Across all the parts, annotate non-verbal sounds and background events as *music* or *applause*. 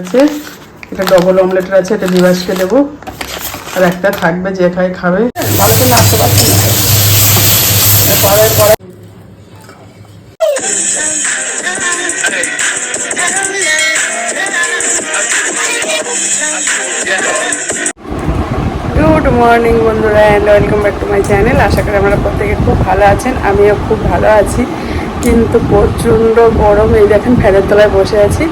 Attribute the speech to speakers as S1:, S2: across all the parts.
S1: আছে, এটা ডবল আছে, এটা দেবো। আর একটা থাকবে যে খাই খাবে। গুড মর্নিং বন্ধুরা and welcome back to my channel আশা করি আমরা প্রত্যেকে খুব ভালো আছেন, আমিও খুব ভালো আছি। কিন্তু প্রচণ্ড গরম। এই দেখেন ফ্যানের তলায় বসে আছি।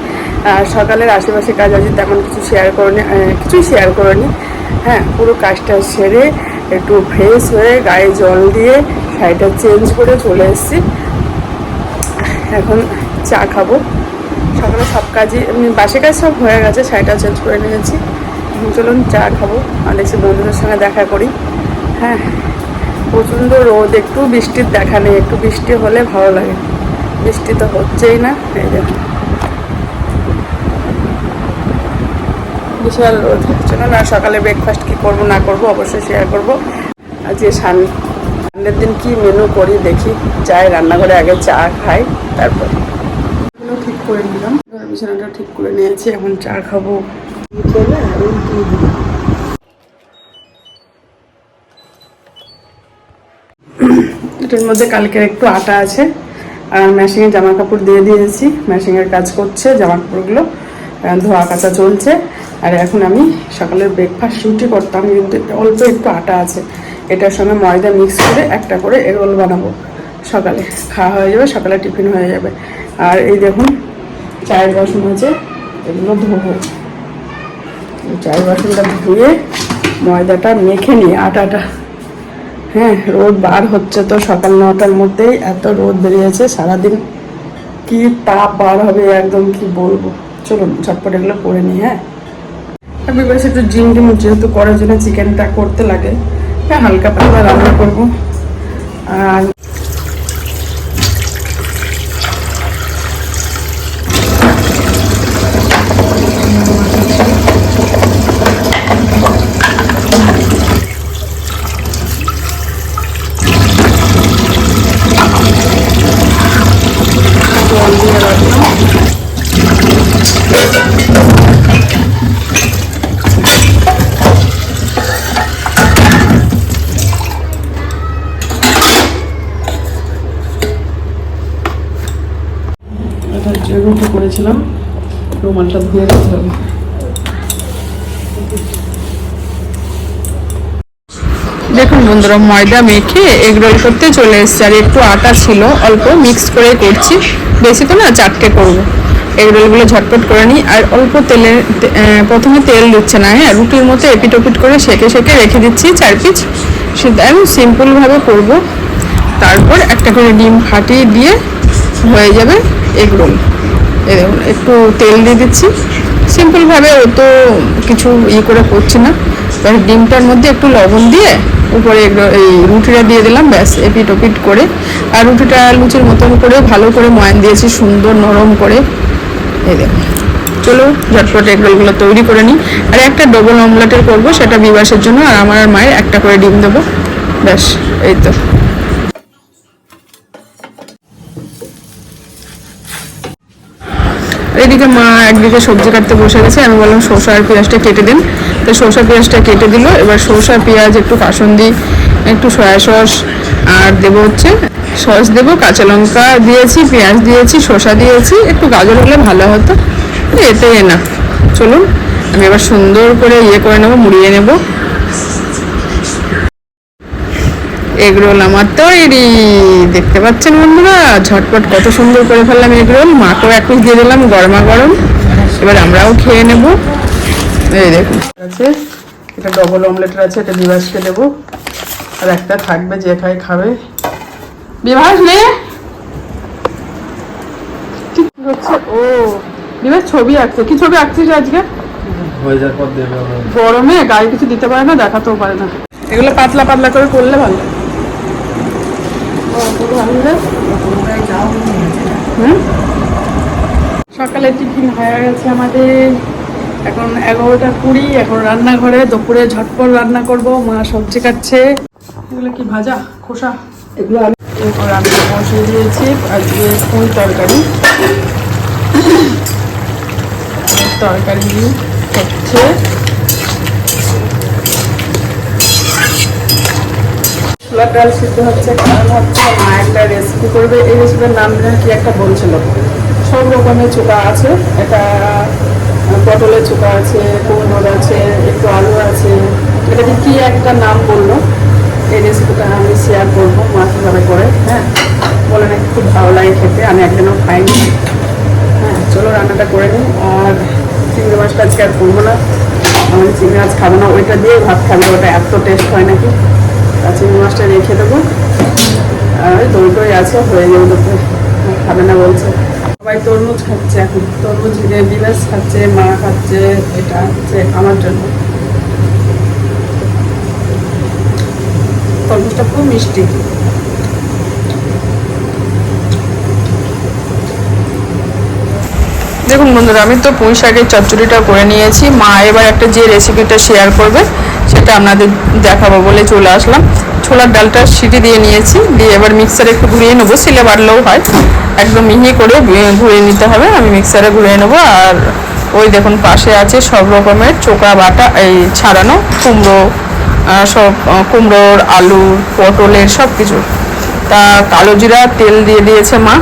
S1: আর সকালের আশেপাশে কাজ আছে তেমন কিছু শেয়ার আহ, কিছুই শেয়ার করিনি। হ্যাঁ পুরো কাজটা সেরে একটু ফ্রেশ হয়ে গায়ে জল দিয়ে শাড়িটা চেঞ্জ করে চলে এসেছি। এখন চা খাব। সকালে সব কাজই বাসি কাজ সব হয়ে গেছে শাড়িটা চেঞ্জ করে নিয়েছি। চলুন চা খাব। আর দেখছি বন্ধুদের সঙ্গে দেখা করি। হ্যাঁ। প্রচণ্ড রোদ, একটু বৃষ্টির দেখা নেই, একটু বৃষ্টি হলে ভালো লাগে। বৃষ্টি তো হচ্ছেই না, এই দেখুন বিশাল রোদ চলুন আর সকালে ব্রেকফাস্ট কী করব, না করব, অবশ্যই শেয়ার করব। আজকে সান সানডের দিন কি মেনু করি দেখি, যাই, রান্নাঘরে আগে চা খাই, তারপর। ঠিক করে নিলাম। বিছানাটা ঠিক করে নিয়েছি, এখন চা খাব। খেলে এখন কি দিই? মধ্যে কালকের একটু আটা আছে। আর মেশিনে জামা কাপড় দিয়ে দিয়েছি। মেশিনের কাজ করছে জামা কাপড়গুলো ধোয়া কাচা চলছে। আর এখন আমি সকালের ব্রেকফাস্ট রুটি করতাম, কিন্তু অল্প একটু আটা আছে। এটার সঙ্গে ময়দা মিক্স করে একটা করে এগোল বানাবো। সকালে খাওয়া হয়ে যাবে, সকালে টিফিন হয়ে যাবে। আর এই দেখুন, চায়ের বাসন আছে, এগুলো ধোবো। চায়ের বাসনটা ধুয়ে ময়দাটা মেখে নিই আটাটা হ্যাঁ রোদ বার হচ্ছে তো সকাল নটার মধ্যেই। এত রোদ বেরিয়েছে, সারাদিন কি তাপ বার হবে একদম কি বলব? চলুন, ঝটপট এগুলো করে নিই হ্যাঁ? আমি বলেছি একটু জিম টিম যেহেতু করার জন্য চিকেনটা করতে লাগে হ্যাঁ হালকা পাতলা রান্না করব। আর জল দিয়ে রাখলাম রুটি করেছিলাম। রুমালটা ধুয়ে দিতে হবে। দেখুন বন্ধুরা, ময়দা মেখে এগ রোল করতে চলে এসেছে। আর একটু আটা ছিল, অল্প মিক্স করে করছি। বেশি তো না, চারটে করব। এগ রোলগুলো ঝটপট করে নিই। আর অল্প তেলে প্রথমে তেল দিচ্ছে না হ্যাঁ? রুটির মতো এপিট ওপিট করে সেকে সেকে রেখে দিচ্ছি চার পিস সেটা আমি সিম্পলভাবে করব। তারপর একটা করে ডিম ফাটিয়ে দিয়ে হয়ে যাবে। এগ রোল এই দেখুন, একটু তেল দিয়ে দিচ্ছি। সিম্পলভাবে অত কিছু ইয়ে করে করছি না। এবার ডিমটার মধ্যে একটু লবণ দিয়ে উপরে এই রুটিটা দিয়ে দিলাম, ব্যাস এপিট ওপিট করে। আর রুটিটা লুচির মতন করে ভালো করে ময়ান দিয়েছি, সুন্দর নরম করে। এই দেখুন চলো ঝটপট এগরোলগুলো তৈরি করে নিই। আর একটা ডবল অমলেটের করব, সেটা বিবাসের জন্য, আর আমার আর মায়ের একটা করে ডিম দেবো। ব্যাস, এই তো। এদিকে মা একদিকে সবজি কাটতে বসে গেছে, আমি বললাম শসা আর পেঁয়াজটা কেটে দিন। তো শসা পেঁয়াজটা কেটে দিল, এবার শসা পেঁয়াজ, একটু কাসন্দি, একটু সয়া সস, আর দেবো হচ্ছে সস দেবো, কাঁচা লঙ্কা দিয়েছি, পেঁয়াজ দিয়েছি, শসা দিয়েছি, একটু গাজর হলে ভালো হতো এতে না চলুন, আমি এবার সুন্দর করে ইয়ে করে নেব, মুড়িয়ে নেব। এগরোল আমার তৈরি। দেখতে পাচ্ছেন বন্ধুরা ঝটপট কত সুন্দর করে ফেললাম এগরোল। মাকেও এক পিস দিয়ে দিলাম গরমা গরম। এবার আমরাও খেয়ে নেব। এই দেখুন আছে। এটা ডবল অমলেটের আছে এটা বিভাসকে দেবো। আর একটা থাকবে যে খাই খাবে। বিভাস নে। কি হচ্ছে ও বিভাস ছবি আঁকছে। কি ছবি আঁকছিস আজকে? গরমে গায়ে কিছু দিতে পারে না দেখাতেও পারে না। এগুলো পাতলা পাতলা করে করলে ভালো? সকালে টিফিন হয়ে গেছে আমাদের। এখন এগারোটা কুড়ি, এখন রান্নাঘরে, দুপুরে ঝটপট রান্না করব, মা সবজি কাটছে। এগুলো কি ভাজা, খোসা? এগুলো আমি রান্না বসিয়ে দিয়েছি, আজকে ফুল তরকারি। *coughs* তরকারি হচ্ছে ছোলার ডাল সিদ্ধ হচ্ছে, কারণ হচ্ছে মা একটা রেসিপি করবে, এই রেসিপির নাম কি একটা বলছিল? সব রকমের চোখা আছে, এটা পটলের চোখা আছে, কুমড়োর আছে, একটু আলু আছে। এটাকে কি একটা নাম বলল? এই রেসিপিটা আমি শেয়ার করব মা কীভাবে করে হ্যাঁ? বলে নাকি খুব ভালো লাগে খেতে, আমি একদিনও খাইনি। হ্যাঁ চলো রান্নাটা করে নিই। আর চিংড়ি মাছটা আজকে আর করব না। আমি চিংড়ি মাছ খাব না, ওইটা দিয়ে ভাত খাব, ওটা এত টেস্ট হয় নাকি? চিংড়ি মাছটা রেখে দেবো। আর দই টই আছে, হয়ে যাবে তোকে খাবে না বলছে। সবাই তরমুজ খাচ্ছে এখন। তরমুজ বিলাস খাচ্ছে, মা খাচ্ছে, এটা হচ্ছে আমার জন্য। তরমুজটা খুব মিষ্টি। দেখুন বন্ধুরা, আমি তো পুঁই শাকের চচ্চড়িটা করে নিয়েছি। মা এবার একটা যে রেসিপিটা শেয়ার করবে, সেটা আপনাদের দেখাবো বলে চলে আসলাম। ছোলার ডালটা সিটি দিয়ে নিয়েছি, দিয়ে এবার মিক্সারে একটু ঘুরিয়ে নেব সিলে বাড়লেও হয়। একদম মিহি করে ঘুরিয়ে নিতে হবে। আমি মিক্সারে ঘুরিয়ে নেব। আর ওই দেখুন, পাশে আছে সব রকমের চোকা বাটা, এই ছাড়ানো কুমড়ো সব কুমড়োর আলু, পটলের সব কিছু। তা কালো জিরা তেল দিয়ে দিয়েছে মা।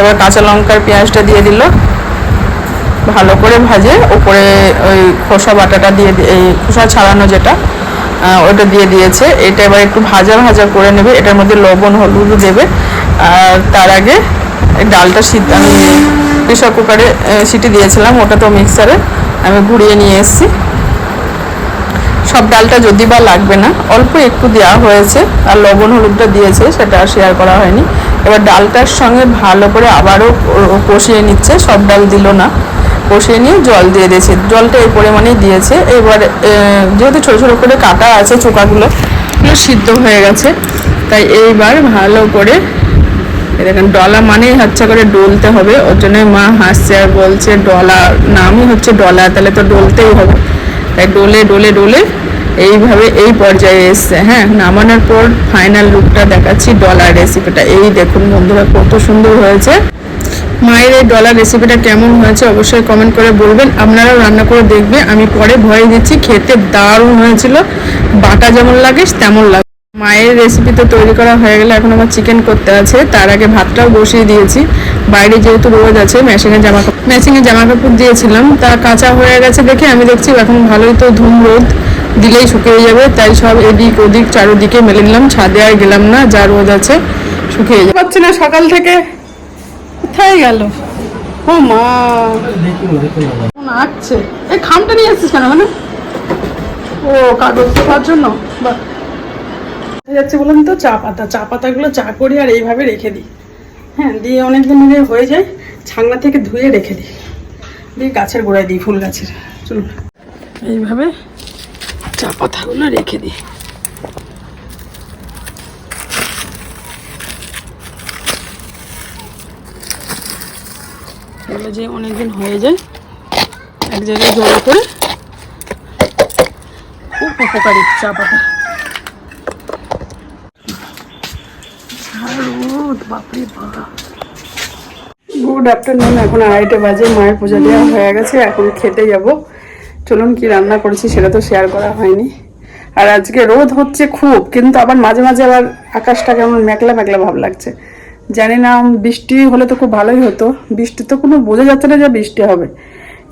S1: এবার কাঁচা লঙ্কার পেঁয়াজটা দিয়ে দিল। ভালো করে ভাজে উপরে ওই খোসা বাটাটা দিয়ে এই খোসা ছাড়ানো যেটা ওটা দিয়ে দিয়েছে। এটা এবার একটু ভাজা ভাজা করে নেবে। এটার মধ্যে লবণ, হলুদ দেবে। আর তার আগে ডালটা সিদ্ধ, আমি প্রেশার কুকারে সিটি দিয়েছিলাম, ওটা তো মিক্সারে। আমি ঘুরিয়ে নিয়ে এসেছি। সব ডালটা যদি বা লাগবে না, অল্প একটু দেওয়া হয়েছে, আর লবণ, হলুদটা দিয়েছে, সেটা শেয়ার করা হয়নি। এবার ডালটার সঙ্গে ভালো করে আবারও কষিয়ে নিচ্ছে, সব ডাল দিল না। কষিয়ে নিয়ে জল দিয়ে দিয়েছে। জলটা এই পরিমাণেই দিয়েছে। এবার যেহেতু ছোটো ছোটো করে কাটা আছে চোকাগুলো সিদ্ধ হয়ে গেছে। তাই এইবার ভালো করে দেখেন, ডলা মানেই হচ্ছে করে ডলতে হবে। ওর জন্য মা হাসছে আর বলছে, ডলা নামই হচ্ছে ডলা, তাহলে তো ডলতেই হবে। তাই ডলে ডলে ডলে এইভাবে এই পর্যায়ে এসছে। হ্যাঁ নামানোর পর ফাইনাল লুকটা দেখাচ্ছি ডলার রেসিপিটা এই দেখুন বন্ধুরা, কত সুন্দর হয়েছে। মায়ের এই ডলার রেসিপিটা কেমন হয়েছে অবশ্যই কমেন্ট করে বলবেন। আপনারাও রান্না করে দেখবে। আমি পরে ভয় দিচ্ছি, খেতে দারুণ হয়েছিল। বাটা যেমন লাগে, তেমন লাগে। মায়ের রেসিপি তো তৈরি করা হয়ে গেলে এখন আমার চিকেন করতে আছে। তার আগে ভাতটাও বসিয়ে দিয়েছি। বাইরে যেহেতু রোজ আছে মেশিনে জামা কাপড় মেশিনে জামা কাপড় দিয়েছিলাম। তা কাঁচা হয়ে গেছে দেখে আমি দেখছি এখন ভালোই তো ধুম রোদ। দিলেই শুকিয়ে যাবে, তাই সব এদিক ওদিক চারোদিকে মেলে নিলাম। ছাদে আর গেলাম না, যা রোদ আছে, শুকিয়ে যাবে। পাচ্ছি না সকাল থেকে। কোথায় গেল? ও মা। আঁকছে এই খামটা নিয়ে আসছিস কেন মানে? ও, কাগজ দেওয়ার জন্য? কোথায় যাচ্ছে বলুন তো? চা পাতা, চা পাতাগুলো চা করি আর এইভাবে রেখে দিই। হ্যাঁ দিয়ে অনেকদিন ধরে হয়ে যায় ছাংনা থেকে ধুয়ে রেখে দিই। দিয়ে গাছের গোড়ায় দিই, ফুল গাছের। চলুন। এইভাবে চা পাতাগুলো রেখে দিই। এগুলো যে অনেকদিন হয়ে যায়, এক জায়গায় জড়ো করে খুব উপকারী চা পাতা গুড আফটারনুন, এখন আড়াইটে বাজে, মায়ের পূজা দেওয়া হয়ে গেছে, এখন খেতে যাব। চলুন কি রান্না করেছি সেটা তো শেয়ার করা হয়নি। আর আজকে রোদ হচ্ছে খুব, কিন্তু আবার মাঝে মাঝে আবার আকাশটা কেমন মেঘলা মেঘলা ভাব লাগছে। জানি না বৃষ্টি হলে তো খুব ভালোই হতো। বৃষ্টি তো কোনো বোঝা যাচ্ছে না যে বৃষ্টি হবে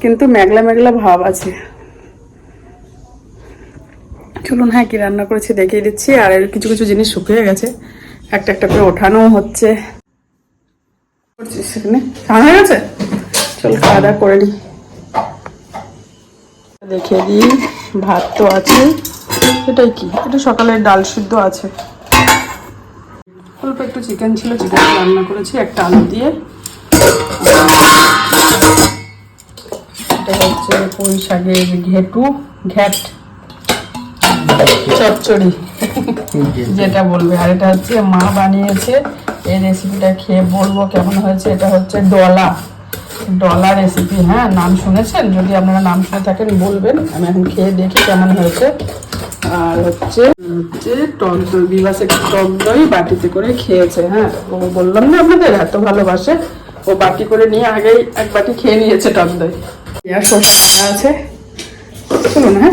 S1: কিন্তু মেঘলা মেঘলা ভাব আছে। চলুন হ্যাঁ কি রান্না করেছি দেখিয়ে দিচ্ছি। আর এর কিছু কিছু জিনিস শুকিয়ে গেছে একটা একটা করে ওঠানো হচ্ছে। সেখানে। খাওয়া হয়ে গেছে? চল। খাওয়া দাওয়া করে নিই দেখিয়ে দিই ভাত তো আছে। এটাই কি? এটা সকালের ডাল সিদ্ধ আছে। অল্প একটু চিকেন ছিল চিকেন রান্না করেছি, একটা আলু দিয়ে। এটা হচ্ছে পুঁই শাকের ঘেটু ঘ্যাট চচ্চড়ি, যেটা বলবে। আর এটা হচ্ছে মা বানিয়েছে, এই রেসিপিটা খেয়ে বলব কেমন হয়েছে। এটা হচ্ছে ডলা। ডলা রেসিপি হ্যাঁ নাম শুনেছেন? যদি আপনারা নাম শুনে থাকেন, বলবেন। আমি এখন খেয়ে দেখি কেমন হয়েছে। আর হচ্ছে হচ্ছে টক দই বিবাসে টক দই বাটিতে করে খেয়েছে হ্যাঁ। ও বললাম না আপনাদের, এত ভালোবাসে। ও বাটি করে নিয়ে আগেই এক বাটি খেয়ে নিয়েছে টক দই। আর কাটা আছে। চলুন হ্যাঁ।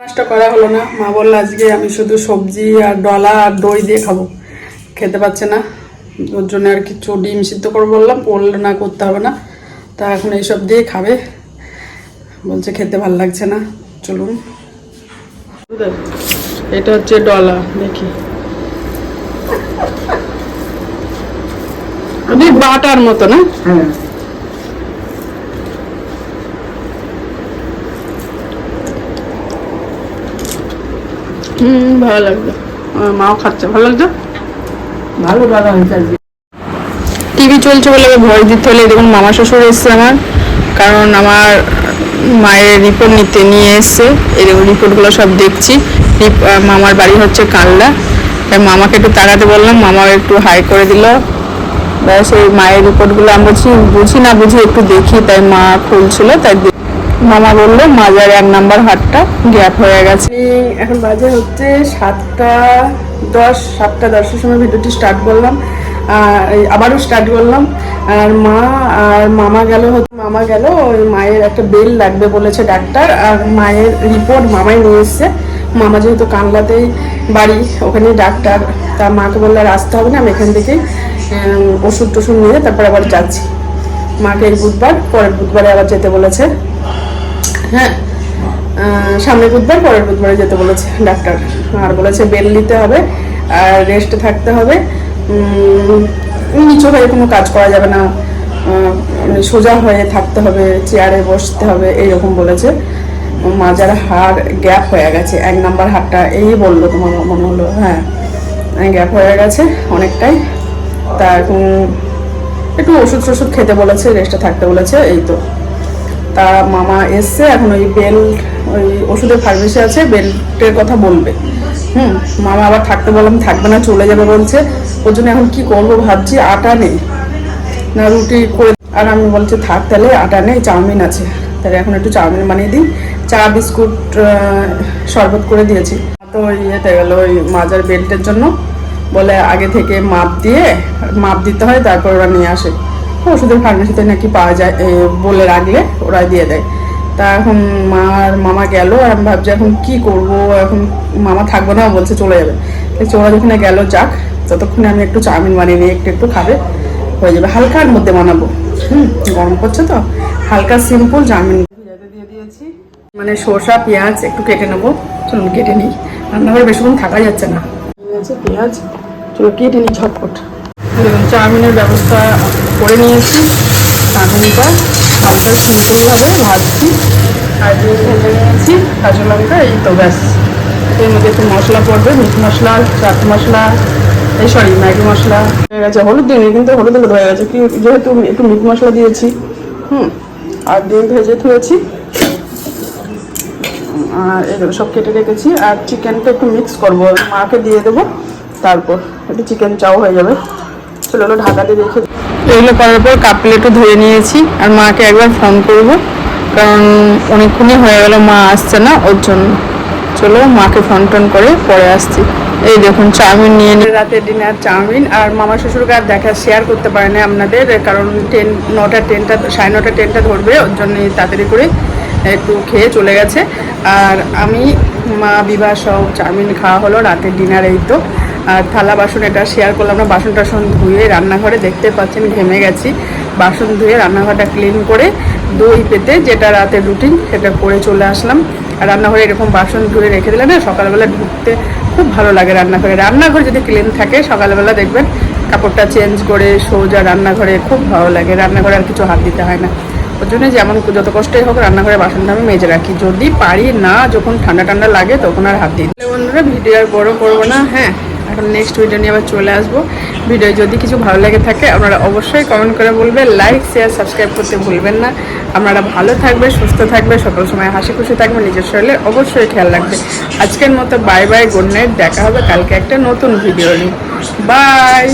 S1: নাস্তা করা হলো না। মা বলল, আজকে আমি শুধু সবজি আর ডলা আর দই দিয়ে খাব। খেতে পাচ্ছে না। ওর জন্য আর কিছু ডিম সিদ্ধ করে বললাম। পড়লে না, করতে হবে না। তা এখন এইসব দিয়ে খাবে। বলছে, খেতে ভালো লাগছে না। চলুন। এটা হচ্ছে ডলা দেখি। বাটার মতো না?
S2: হ্যাঁ।
S1: হুম ভালো আমার মাও খাচ্ছে ভালো লাগছে?
S2: ভালো দাদা হয়েছে
S1: টিভি চলছে বলে ভয় দিতে হলে দেখুন মামা শ্বশুর এসছে আমার কারণ আমার মায়ের রিপোর্ট নিতে নিয়ে এসছে দেখুন রিপোর্টগুলো সব দেখছি। মামার বাড়ি হচ্ছে কাল্লা তাই মামাকে একটু তাড়াতে বললাম মামা একটু হাই করে দিল। ব্যাস এই মায়ের রিপোর্টগুলো আমি বলছি বুঝি না বুঝি একটু দেখি। তাই মা খুলছিল, তাই মামা বলল, মাজার এক নাম্বার হাটটা গ্যাপ হয়ে গেছে। এখন বাজে হচ্ছে সাতটা দশ, সাতটা দশের সময় ভিডিওটি স্টার্ট করলাম। আবারও স্টার্ট করলাম। আর মা আর মামা গেল মামা গেল ওই মায়ের একটা বেল লাগবে বলেছে ডাক্তার আর মায়ের রিপোর্ট মামাই নিয়ে এসছে। মামা যেহেতু কানলাতেই বাড়ি ওখানেই ডাক্তার তা মাকে বললে আর আসতে হবে না আমি এখান থেকেই ওষুধ টষুধ নিয়ে তারপর আবার যাচ্ছি। মাকে এই বুধবার পরের বুধবারে আবার যেতে বলেছে। হ্যাঁ আহ, সামনের বুধবার পরের বুধবারে যেতে বলেছে ডাক্তার। আর বলেছে বেল নিতে হবে আর রেস্টে থাকতে হবে। নিচু হয়ে কোনো কাজ করা যাবে না। মানে সোজা হয়ে থাকতে হবে, চেয়ারে বসতে হবে, এইরকম বলেছে। মাজার হাড় গ্যাপ হয়ে গেছে, এক নাম্বার হাড়টা এই বলল তোমার মনে হলো হ্যাঁ গ্যাপ হয়ে গেছে অনেকটাই। তা এখন একটু ওষুধ টষুধ খেতে বলেছে রেস্টে থাকতে বলেছে, এই তো। তা মামা এসছে, এখন ওই বেল্ট, ওই ওষুধের ফার্মেসি আছে, বেল্টের কথা বলবে। হুম, মামা আবার থাকতে বললাম, থাকবে না, চলে যাবে বলছে। ওর জন্য এখন কি করব ভাবছি, আটা নেই। না, রুটি করে আর আমি বলছি, থাক তাহলে, আটা নেই, চাউমিন আছে। তাহলে এখন একটু চাউমিন বানিয়ে দিই। চা, বিস্কুট শরবত করে দিয়েছি। তো ইয়েতে গেলো, ওই মাজার বেল্টের জন্য। বলে আগে থেকে মাপ দিয়ে, মাপ দিতে হয়, তারপর ওরা নিয়ে আসে। ওষুধের ফার্মেসিতে নাকি পাওয়া যায় বলে রাখলে ওরা দিয়ে দেয়। তা এখন মার মামা গেল, আর আমি ভাবছি, এখন কি করব? এখন মামা থাকব না বলছে চলে যাবে। ওরা যেখানে গেল, যাক। ততক্ষণে আমি একটু চাউমিন বানিয়ে নিয়ে একটু একটু খাবে, হয়ে যাবে। হালকার মধ্যে বানাবো। হুম, গরম করছে তো? হালকা সিম্পল চাউমিন। মানে শসা পেঁয়াজ একটু কেটে নেব। চলুন, কেটে নিই। রান্নাঘরে বেশিক্ষণ থাকা যাচ্ছে না। পেঁয়াজ। চলো কেটে নিই ঝটপট। চাউমিনের ব্যবস্থা করে নিয়েছি। চাউমিনটা হালকা সিম্পলভাবে ভাজছি। আর দিয়ে ভেজে নিয়েছি কাঁচা লঙ্কা, এই তো ব্যাস। এর মধ্যে একটু মশলা পড়বে। মিট মশলা, চাট মশলা এই সরি ম্যাগি মশলা। হয়ে গেছে হলুদ দিন কিন্তু হলুদ হলুদ হয়ে গেছে। কি যেহেতু একটু মিট মশলা দিয়েছি হুম আর ডিম ভেজে থুয়েছি আর এগুলো সব কেটে রেখেছি আর চিকেনটা একটু মিক্স করব। মাকে দিয়ে দেবো তারপর একটু চিকেন চাও হয়ে যাবে। চলো হলো ঢাকা দিয়ে রেখে এগুলো করার পর কাপ প্লেটও ধুয়ে নিয়েছি আর মাকে একবার ফোন করব কারণ অনেকক্ষণই হয়ে গেল মা আসছে না ওর জন্য। চলো মাকে ফোন টোন করে পরে আসছি। এই দেখুন, চাউমিন নিয়ে রাতে ডিনার চাউমিন, আর মামা শ্বশুরকে আর দেখা শেয়ার করতে পারে না আপনাদের, কারণ ট্রেন নটা ট্রেনটা সাড়ে নটা ট্রেনটা ধরবে, ওর জন্য তাড়াতাড়ি করে একটু খেয়ে চলে গেছে। আর আমি, মা বিবাহ সব চাউমিন খাওয়া হলো রাতের ডিনার এই তো। আর থালা বাসন এটা শেয়ার করলাম না, বাসন টাসন ধুয়ে রান্নাঘরে দেখতে পাচ্ছেন, ঘেমে গেছি। বাসন ধুয়ে রান্নাঘরটা ক্লিন করে দই পেতে যেটা রাতের রুটিন সেটা করে চলে আসলাম। আর রান্নাঘরে এরকম বাসন ধুয়ে রেখে দিলে না সকালবেলা ঢুকতে খুব ভালো লাগে রান্নাঘরে। রান্নাঘর যদি ক্লিন থাকে, সকালবেলা দেখবেন কাপড়টা চেঞ্জ করে সোজা রান্নাঘরে খুব ভালো লাগে। রান্নাঘরে আর কিছু হাত দিতে হয় না। ওর জন্য যেমন যত কষ্টই হোক রান্নাঘরে বাসনটা আমি মেজে রাখি। যদি পারি না, যখন ঠান্ডা ঠান্ডা লাগে, তখন আর হাত দিই বন্ধুরা ভিডিও আর বড় করব না হ্যাঁ? এখন নেক্সট ভিডিও নিয়ে আবার চলে আসব। ভিডিও যদি কিছু ভালো লাগে থাকে, আপনারা অবশ্যই কমেন্ট করে বলবেন লাইক শেয়ার সাবস্ক্রাইব করতে ভুলবেন না। আপনারা ভালো থাকবে, সুস্থ থাকবে, সকল সময় হাসি খুশি থাকবে, নিজের শরীরে অবশ্যই খেয়াল রাখবে। আজকের মতো বাই বাই গুড নাইট দেখা হবে কালকে একটা নতুন ভিডিও নিয়ে। বাই